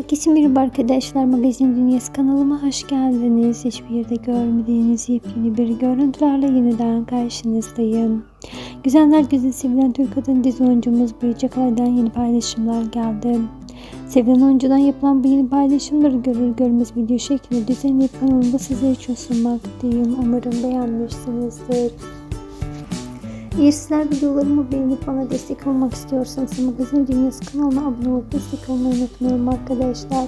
Herkese merhaba arkadaşlar. Magazin Dünyası kanalıma hoş geldiniz. Hiçbir yerde görmediğiniz yepyeni bir görüntülerle yeniden karşınızdayım. Güzeller Güzeli sevilen Türk kadın dizi oyuncumuz Büyücü Kalay'dan yeni paylaşımlar geldi. Sevilen oyuncudan yapılan bu yeni paylaşımları görür görmez video şeklinde düzenleyip kanalımda sizler için sunmaktayım. Umarım beğenmişsinizdir. Eğer sizler videolarımı beğenip bana destek olmak istiyorsanız Magazin Dünyası kanalına abone olup destek olmayı unutmayın arkadaşlar.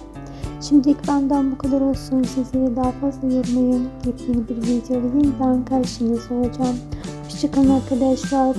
Şimdilik benden bu kadar olsun. Sizleri daha fazla yormayın. Yepyeni bir videoda yeniden karşınızda olacağım. Hoşçakalın arkadaşlar.